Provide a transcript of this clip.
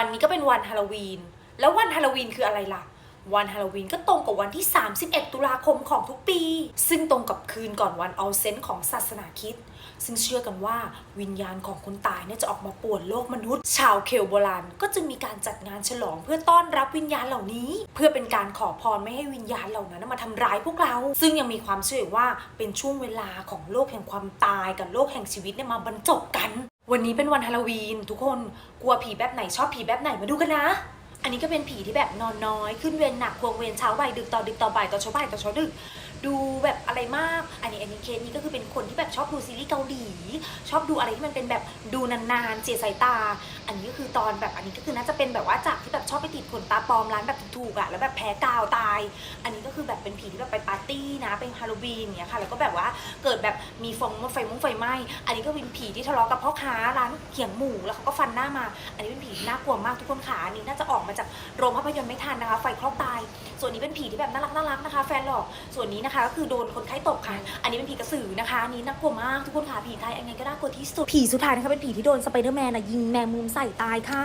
วันนี้ก็เป็นวันฮาโลวีน แล้ววันฮาโลวีนคืออะไรล่ะ วันฮาโลวีนก็ตรงกับวันที่ 31 ตุลาคมของทุกปี ซึ่งตรงกับคืนก่อนวันออลเซนของศาสนาคริดซึ่งเชื่อกันว่าวิญญาณของคนตายเนี่ยจะออกมาป่วนโลกมนุษย์ ชาวเคลโบราณก็จึงมีการจัดงานฉลองเพื่อต้อนรับวิญญาณเหล่านี้ เพื่อเป็นการขอพรไม่ให้วิญญาณเหล่านั้นมาทำร้ายพวกเรา ซึ่งยังมีความเชื่อว่าเป็นช่วงเวลาของโลกแห่งความตายกับโลกแห่งชีวิตเนี่ยมาบรรจบกัน วันนี้เป็นวันฮาโลวีน ทุกคนกลัวผีแบบไหนชอบผีแบบไหนมาดูกันนะ อันนี้ก็เป็นผีที่แบบนอนน้อย ขึ้นเวรหนักควงเวรเช้าบ่ายดึกต่อดึกต่อบ่ายต่อเช้าบ่ายต่อเช้าดึกดูแบบอะไรมาก อันนี้อันนี้เคสนี้ก็คือเป็นคนที่แบบชอบดูซีรีส์เกาหลี ชอบดูอะไรที่มันเป็นแบบดูนานๆเสียสายตา อันนี้ก็คือตอนแบบอันนี้ก็คือน่าจะเป็นแบบว่าจากที่แบบชอบไปติดขนตาปลอมร้านแบบถูกๆอะแล้วแบบแพ้กาวตาย อันนี้ก็คือแบบเป็นผีที่แบบไปปาร์ตี้นะเป็นฮาโลวีนอย่างเงี้ยค่ะแล้วก็แบบว่าเกิดแบบมีฟองมไฟมุ้งไฟไหม้อันนี้ก็เป็นผีที่ทะเลาะกับพ่อค้าร้านเขียงหมูแล้วเขาก็ฟันหน้ามา อันนี้เป็นผีน่ากลัวมากทุกคนขาอันนี้น่าจะออกมาจากโรงภาพยนตร์ไม่ทันนะคะ ไฟคลอกตาย ส่วนนี้เป็นผีที่แบบน่ารักน่ารักนะคะ แฟนหลอกส่วนนี้นะคะก็คือโดนคนไข้ตบค่ะ อันนี้เป็นผีกระสือนะคะอันนี้น่ากลัวมากทุกคนค่ะผีไทยยังไงก็น่ากลัวที่สุดผีสุดท้ายนะคะเป็นผีที่โดนสไปเดอร์แมนอะยิงแมงมุมใส่ตายค่ะ